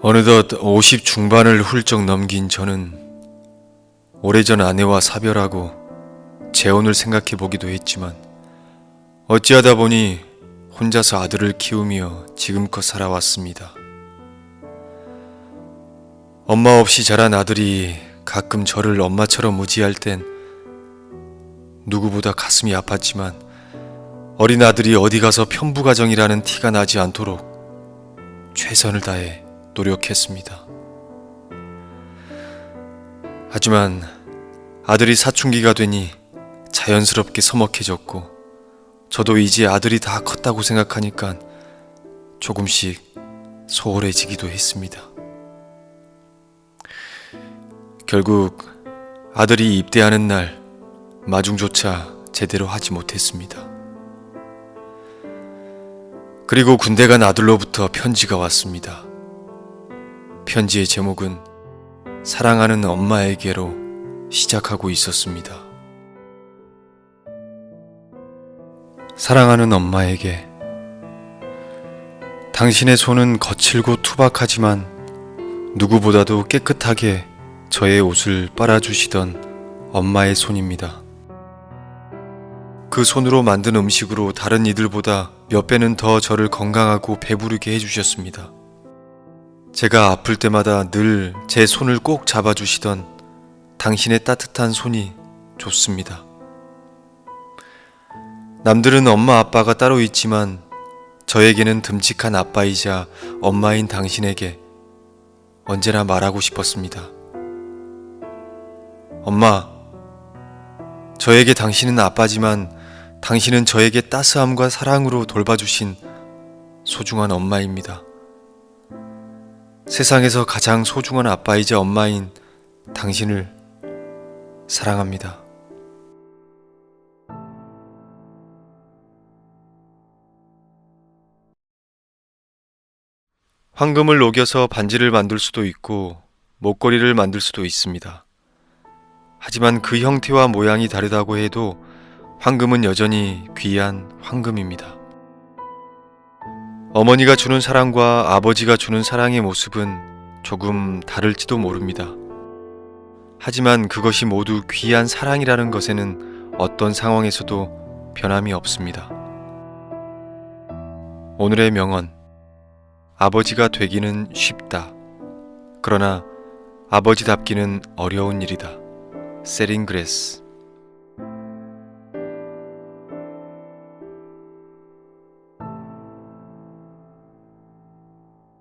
어느덧 50 중반을 훌쩍 넘긴 저는 오래전 아내와 사별하고 재혼을 생각해 보기도 했지만 어찌하다 보니 혼자서 아들을 키우며 지금껏 살아왔습니다. 엄마 없이 자란 아들이 가끔 저를 엄마처럼 무지할 땐 누구보다 가슴이 아팠지만 어린 아들이 어디 가서 편부가정이라는 티가 나지 않도록 최선을 다해 노력했습니다. 하지만 아들이 사춘기가 되니 자연스럽게 서먹해졌고 저도 이제 아들이 다 컸다고 생각하니까 조금씩 소홀해지기도 했습니다. 결국 아들이 입대하는 날 마중조차 제대로 하지 못했습니다. 그리고 군대 간 아들로부터 편지가 왔습니다. 편지의 제목은 사랑하는 엄마에게로 시작하고 있었습니다. 사랑하는 엄마에게 당신의 손은 거칠고 투박하지만 누구보다도 깨끗하게 저의 옷을 빨아주시던 엄마의 손입니다. 그 손으로 만든 음식으로 다른 이들보다 몇 배는 더 저를 건강하고 배부르게 해주셨습니다. 제가 아플 때마다 늘 제 손을 꼭 잡아주시던 당신의 따뜻한 손이 좋습니다. 남들은 엄마 아빠가 따로 있지만 저에게는 듬직한 아빠이자 엄마인 당신에게 언제나 말하고 싶었습니다. 엄마, 저에게 당신은 아빠지만 당신은 저에게 따스함과 사랑으로 돌봐주신 소중한 엄마입니다. 세상에서 가장 소중한 아빠이자 엄마인 당신을 사랑합니다. 황금을 녹여서 반지를 만들 수도 있고 목걸이를 만들 수도 있습니다. 하지만 그 형태와 모양이 다르다고 해도 황금은 여전히 귀한 황금입니다. 어머니가 주는 사랑과 아버지가 주는 사랑의 모습은 조금 다를지도 모릅니다. 하지만 그것이 모두 귀한 사랑이라는 것에는 어떤 상황에서도 변함이 없습니다. 오늘의 명언. 아버지가 되기는 쉽다. 그러나 아버지답기는 어려운 일이다. 세링그레스